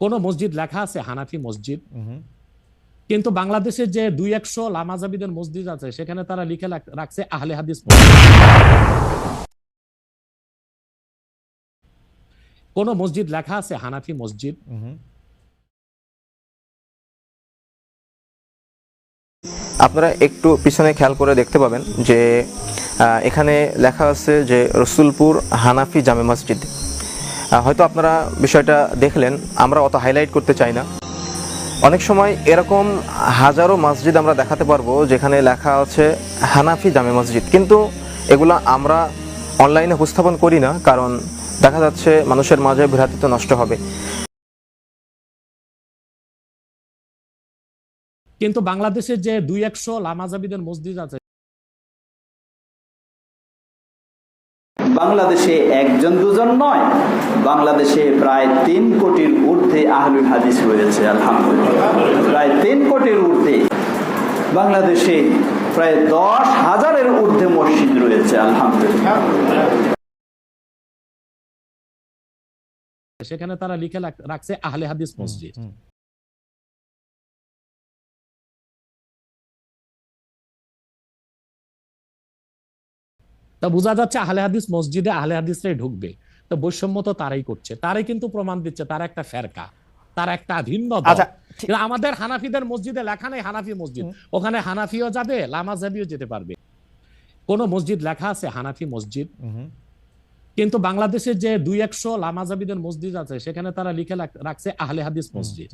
কোন মসজিদ লেখা আছে হানাফি মসজিদ। হুম কিন্তু বাংলাদেশে যে দুই একশো লামাজাবিদের মসজিদ আছে সেখানে তারা লিখে রাখছে আহলে হাদিস কোন মসজিদ লেখা আছে হানাফি মসজিদ। হুম আপনারা একটু পিছনে খেয়াল করে দেখতে পাবেন যে আহ, এখানে লেখা আছে যে রসুলপুর হানাফি জামে মসজিদ। হয়তো আপনারা বিষয়টা দেখলেন আমরা অত হাইলাইট করতে চাই না। অনেক সময় এরকম হাজারো মসজিদ আমরা দেখাতে পারব যেখানে লেখা আছে হানাফি জামে মসজিদ। কিন্তু এগুলা আমরা অনলাইনে উপস্থাপন করি না কারণ দেখা যাচ্ছে মানুষের মাঝে ভ্রাতৃত্ব নষ্ট হবে। কিন্তু বাংলাদেশের যে দুই একশো লামাজাবিদের মসজিদ আছে বাংলাদেশে একজন দুজন নয়। বাংলাদেশে প্রায় তিন কোটির ঊর্ধ্বে আহলুল হাদিস রয়েছে আলহামদুলিল্লাহ। প্রায় তিন কোটির ঊর্ধ্বে। বাংলাদেশে প্রায় দশ হাজারের ঊর্ধ্বে মসজিদ রয়েছে আলহামদুলিল্লাহ। সেখানে তারা লিখে রাখ- রাখছে আহলে হাদিস মসজিদ। তা বোঝা যাচ্ছে আহলে হাদিস মসজিদে আহলে হাদিসরাই ঢুকবে। তো বৈষম্য তো তারাই করছে। তারাই কিন্তু প্রমাণ দিচ্ছে তার একটা ফেরকা তার একটা ভিন্ন। আচ্ছা, কিন্তু আমাদের হানাফিদের মসজিদে লেখা নেই হানাফি মসজিদ। ওখানে হানাফিও যাবে লামাজাবিও যেতে পারবে। কোন মসজিদ লেখা আছে হানাফি মসজিদ? কিন্তু বাংলাদেশের যে দুই একশো লামাজাবিদের মসজিদ আছে সেখানে তারা লিখে রাখছে আহলে হাদিস মসজিদ।